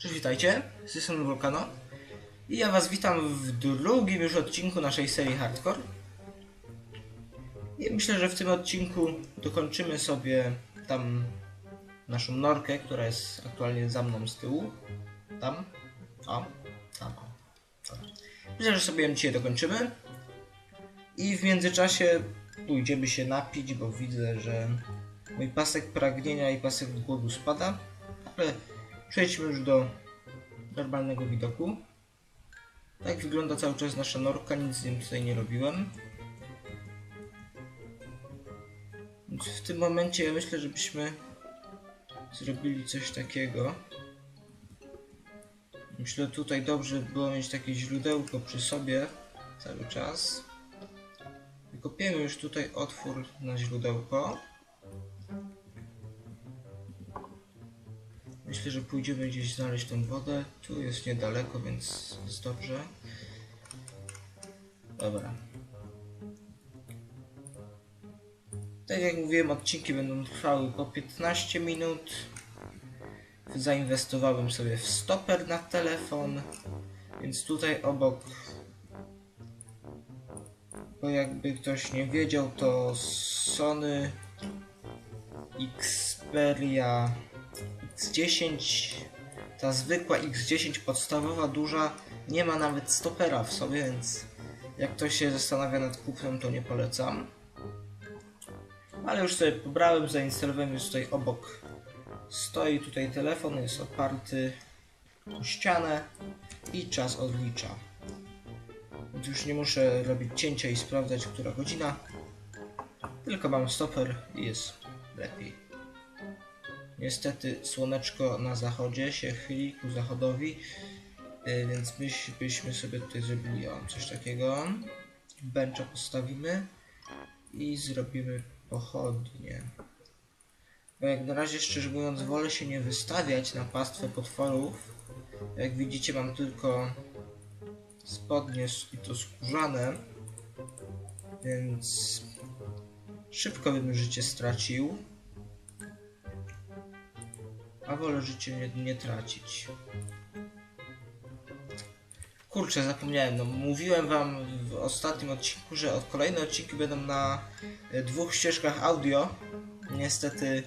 Cześć, witajcie, z tej strony Volcano i ja was witam w drugim już odcinku naszej serii Hardcore. I myślę, że w tym odcinku dokończymy sobie tam naszą norkę, która jest aktualnie za mną z tyłu. Tam, tam, o. Dobra. Myślę, że sobie ją dzisiaj dokończymy. I w międzyczasie pójdziemy się napić, bo widzę, że mój pasek pragnienia i pasek głodu spada. Ale przejdźmy już do normalnego widoku. Tak wygląda cały czas nasza norka, nic z nim tutaj nie robiłem. Więc w tym momencie ja myślę, żebyśmy zrobili coś takiego. Myślę tutaj dobrze by było mieć takie źródełko przy sobie cały czas. Wykopiemy już tutaj otwór na źródełko. Myślę, że pójdziemy gdzieś znaleźć tą wodę. Tu jest niedaleko, więc jest dobrze. Dobra. Tak jak mówiłem, odcinki będą trwały po 15 minut. Zainwestowałem sobie w stoper na telefon, więc tutaj obok, bo jakby ktoś nie wiedział, to Sony Xperia X10, ta zwykła X10 podstawowa, duża, nie ma nawet stopera w sobie, więc jak ktoś się zastanawia nad kupnem, to nie polecam. Ale już sobie pobrałem, zainstalowałem już tutaj obok. Stoi tutaj telefon, jest oparty o ścianę i czas odlicza. Więc już nie muszę robić cięcia i sprawdzać, która godzina. Tylko mam stoper i jest lepiej. Niestety słoneczko na zachodzie się chyli ku zachodowi, yy, więc my byśmy sobie tutaj zrobili o, coś takiego. Bencha postawimy i zrobimy pochodnie. Bo jak na razie, szczerze mówiąc, wolę się nie wystawiać na pastwę potworów. Jak widzicie, mam tylko spodnie i to skórzane, więc szybko bym życie stracił. A wolę życie nie, nie tracić. Kurczę, zapomniałem. No, mówiłem wam w ostatnim odcinku, że od kolejne odcinki będą na e, dwóch ścieżkach audio. Niestety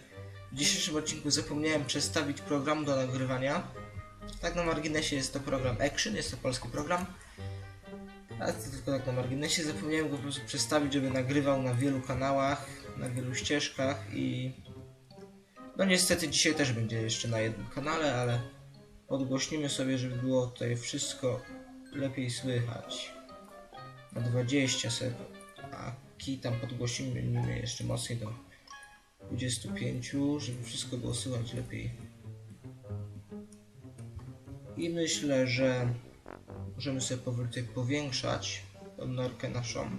w dzisiejszym odcinku zapomniałem przestawić program do nagrywania. Tak na marginesie jest to program Action, jest to polski program. Ale to tylko tak na marginesie. Zapomniałem go po prostu przestawić, żeby nagrywał na wielu kanałach, na wielu ścieżkach i... No niestety dzisiaj też będzie jeszcze na jednym kanale, ale podgłośnimy sobie, żeby było tutaj wszystko lepiej słychać. Na 20 sobie, a key tam podgłosimy jeszcze mocniej do 25, żeby wszystko było słychać lepiej. I myślę, że możemy sobie powoli powiększać tą norkę naszą.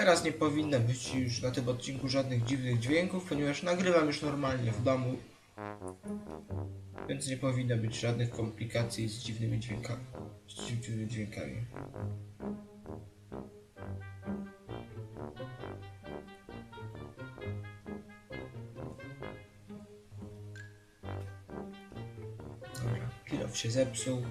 Teraz nie powinno być już na tym odcinku żadnych dziwnych dźwięków, ponieważ nagrywam już normalnie w domu. Więc nie powinno być żadnych komplikacji z dziwnymi dźwiękami. Z dziwnymi dźwiękami. Dobra, kilof się zepsuł.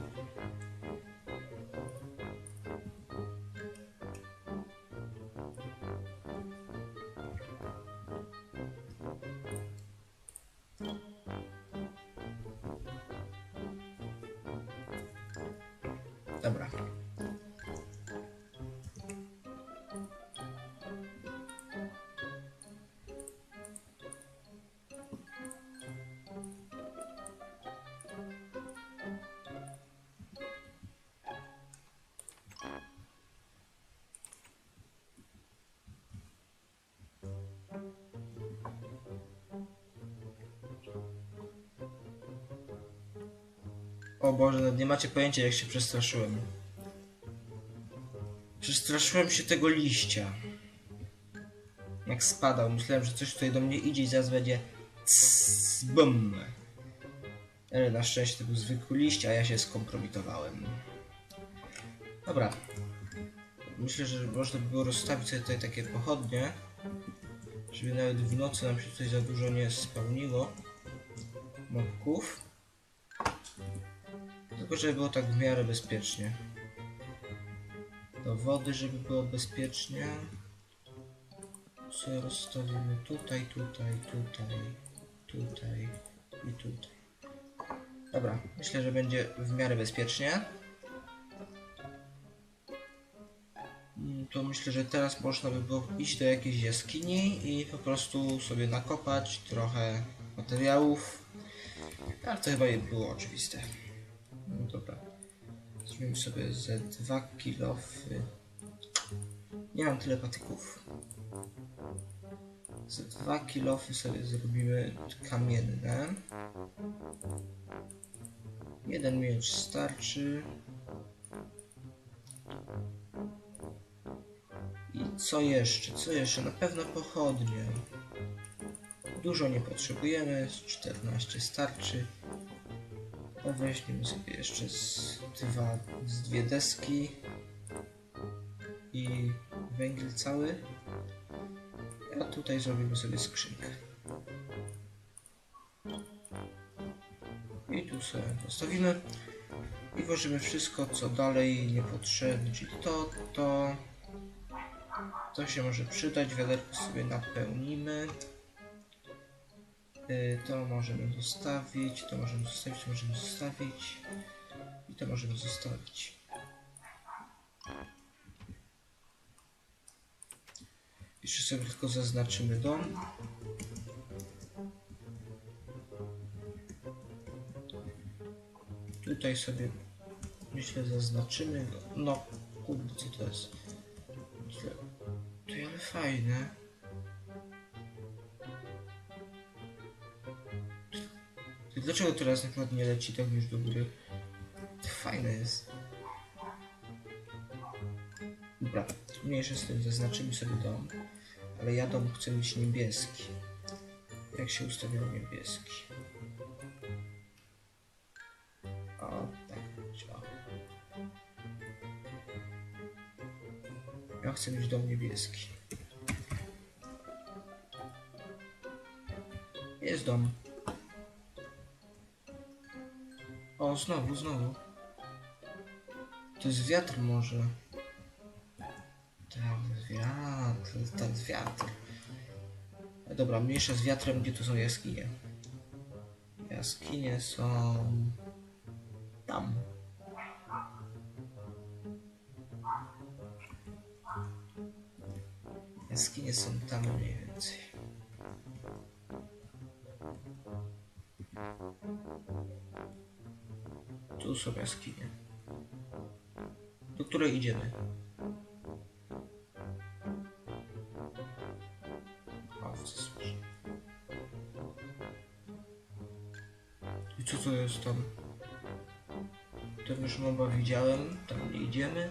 O Boże, nie macie pojęcia jak się przestraszyłem. Przestraszyłem się tego liścia. Jak spadał, myślałem, że coś tutaj do mnie idzie i zaraz będzie bum. Ale na szczęście to był zwykły liść, a ja się skompromitowałem. Dobra. Myślę, że można by było rozstawić sobie tutaj takie pochodnie. Żeby nawet w nocy nam się tutaj za dużo nie spełniło mobków. Tylko żeby było tak w miarę bezpiecznie. Do wody, żeby było bezpiecznie. Co rozstawimy tutaj, tutaj, tutaj, tutaj i tutaj. Dobra, myślę, że będzie w miarę bezpiecznie. Mm, To myślę, że teraz można by było iść do jakiejś jaskini i po prostu sobie nakopać trochę materiałów. Ale to chyba było oczywiste. Zrobimy sobie ze dwa kilofy. Nie mam tyle patyków. Ze dwa kilofy sobie zrobimy kamienne. Jeden miecz starczy. I co jeszcze? Co jeszcze? Na pewno pochodnie. Dużo nie potrzebujemy, z 14 starczy. Weźmiemy sobie jeszcze z, dwa, z dwie deski i węgiel cały. A tutaj zrobimy sobie skrzynkę. I tu sobie postawimy. I włożymy wszystko, co dalej niepotrzebne, czyli to, to, to się może przydać. Wiaderko sobie napełnimy. Y, To możemy zostawić, to możemy zostawić, to możemy zostawić i to możemy zostawić. Jeszcze sobie tylko zaznaczymy dom. Tutaj sobie myślę zaznaczymy. No, kurde, co to jest? To ale fajne. Dlaczego teraz na przykład nie leci tak już do góry? Fajne jest. Dobra, mniejsze z tym, zaznaczymy sobie dom. Ale ja dom chcę mieć niebieski. Jak się ustawiał niebieski? O, tak, o. Ja chcę mieć dom niebieski. Jest dom. O, znowu, znowu. To jest wiatr może. Tak, wiatr, tak, wiatr. E, Dobra, mniejsza z wiatrem, gdzie tu są jaskinie. Jaskinie są... Tam. Jaskinie są tam mniej więcej. Tu są jaskinie. Do której idziemy? I co to jest tam? Ten już moba widziałem, tam nie idziemy.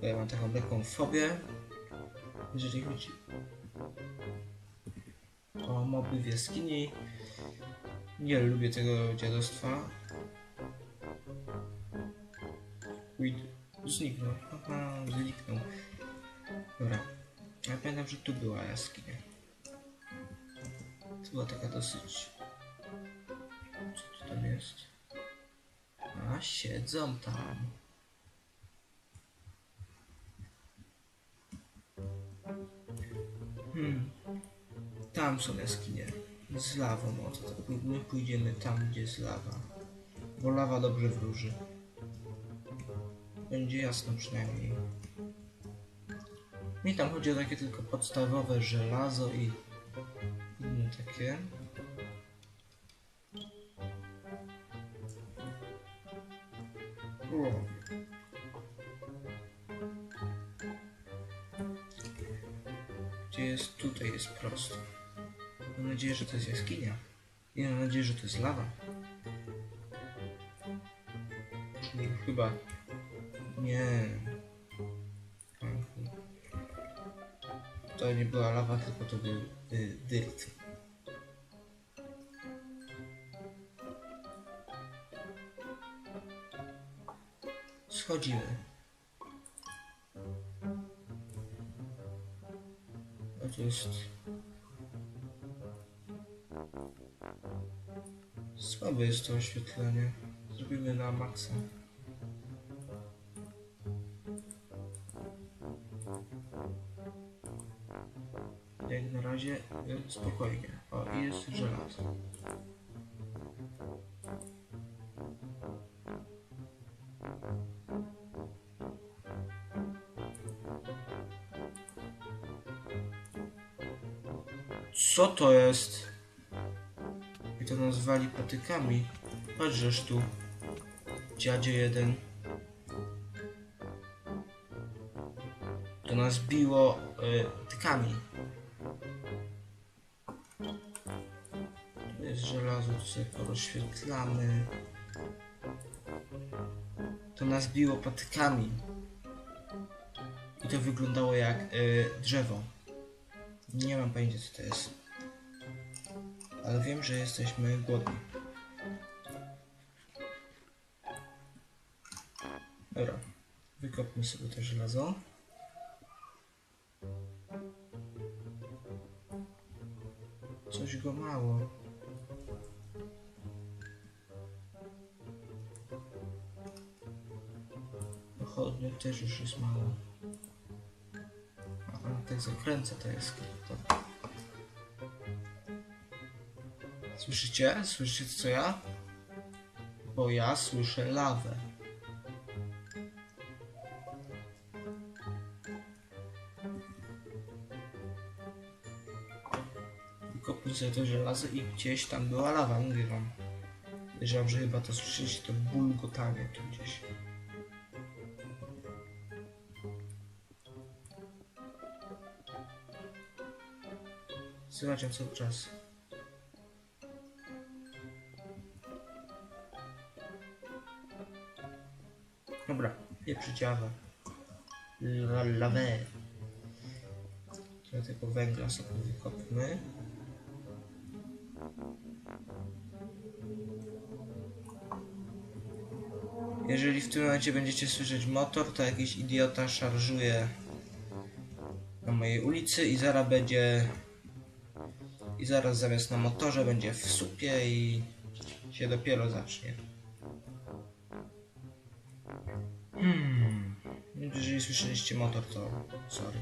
Bo ja mam taką lekką fobię. Jeżeli chodzi o moby w jaskini. Nie lubię tego dziadostwa. Uj, zniknął. Aha, zniknął. Dobra. Ja pamiętam, że tu była jaskinia. To była taka dosyć... Co to tam jest? A, siedzą tam. Hmm. Tam są jaskinie. Z lawą, o to tak. My pójdziemy tam, gdzie jest lawa. Bo lawa dobrze wróży. Będzie jasno przynajmniej. Mi tam chodzi o takie tylko podstawowe żelazo i inne takie. O. Gdzie jest? Tutaj jest prosto. Mam nadzieję, że to jest jaskinia. I mam nadzieję, że to jest lawa. Chyba... Nie. To nie była lawa, tylko to był y, dyrt. Schodzimy. A jest... Słabe jest to oświetlenie. Zrobimy na maksa. Jak na razie y, spokojnie. O, i jest żelazo. Co to jest? I to nazwali patykami. Patrzesz tu. Dziadzie jeden. To nas biło y, tykami. To jest żelazo, to sobie. To nas biło patykami. I to wyglądało jak y, drzewo. Nie mam pojęcia co to jest. Ale wiem, że jesteśmy głodni. Dobra. Wykopmy sobie to żelazo. Coś go mało. Pochodnie też już jest mało. A on tak zakręca to jest. Słyszycie? Słyszycie co ja? Bo ja słyszę lawę. Kopnę sobie to żelazo i gdzieś tam była lawa, mówię wam. Wiedziałem, że chyba to słyszycie, to bulgotanie tu gdzieś. Słychać ją cały czas. Dobra, nie przyciawa. La, lawę. Trochę tego węgla sobie wykopmy. Jeżeli w tym momencie będziecie słyszeć motor, to jakiś idiota szarżuje na mojej ulicy i zaraz będzie i zaraz zamiast na motorze będzie w supie i się dopiero zacznie. Hmm. Jeżeli słyszeliście motor, to sorry.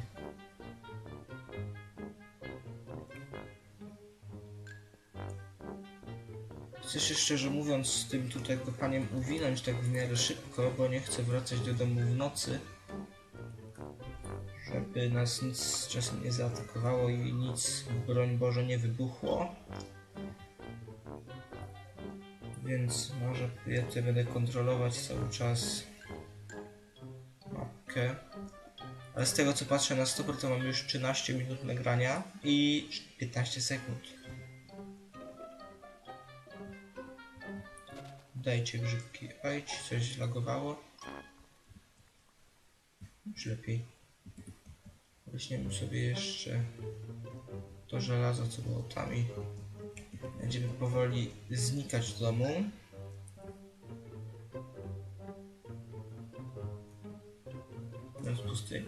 Chcę się szczerze mówiąc z tym tutaj kopaniem uwinąć tak w miarę szybko, bo nie chcę wracać do domu w nocy. Żeby nas nic czasem nie zaatakowało i nic, broń Boże, nie wybuchło. Więc może ja tutaj będę kontrolować cały czas mapkę. Ale z tego co patrzę na stopę, to mam już 13 minut nagrania i 15 sekund. Dajcie grzybki. Oj, coś zlagowało. Już lepiej. Weźmiemy sobie jeszcze to żelazo, co było tam i będziemy powoli znikać z domu. Jest pusty.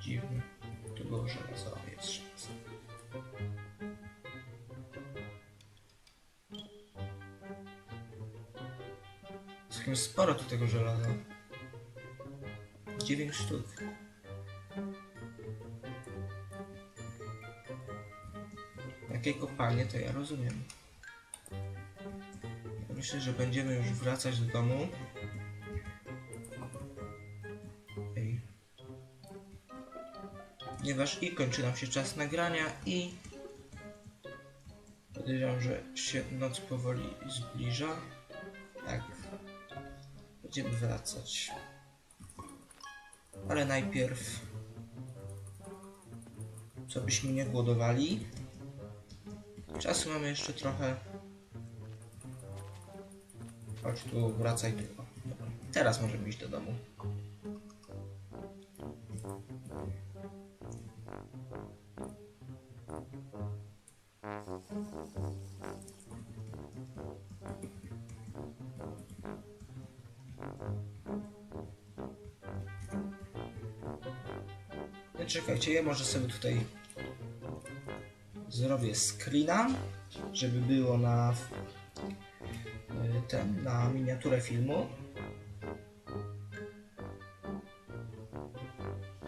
Dziwny. Tu było żelazo, jest żelazo. Całkiem sporo tu tego żelaza. 9 sztuk. Takie kopalnie to ja rozumiem. Myślę, że będziemy już wracać do domu. Ej. Ponieważ i kończy nam się czas nagrania i podejrzewam, że się noc powoli zbliża. Tak. Będziemy wracać. Ale najpierw co byśmy nie głodowali. Czasu mamy jeszcze trochę. Chodź tu, wracaj tu. Dobra. Teraz możemy iść do domu. Czekajcie, ja może sobie tutaj zrobię screena, żeby było na y, ten, na miniaturę filmu.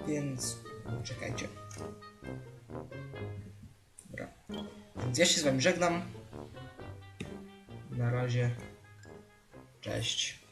Więc czekajcie. Dobra. Więc ja się z wami żegnam. Na razie. Cześć.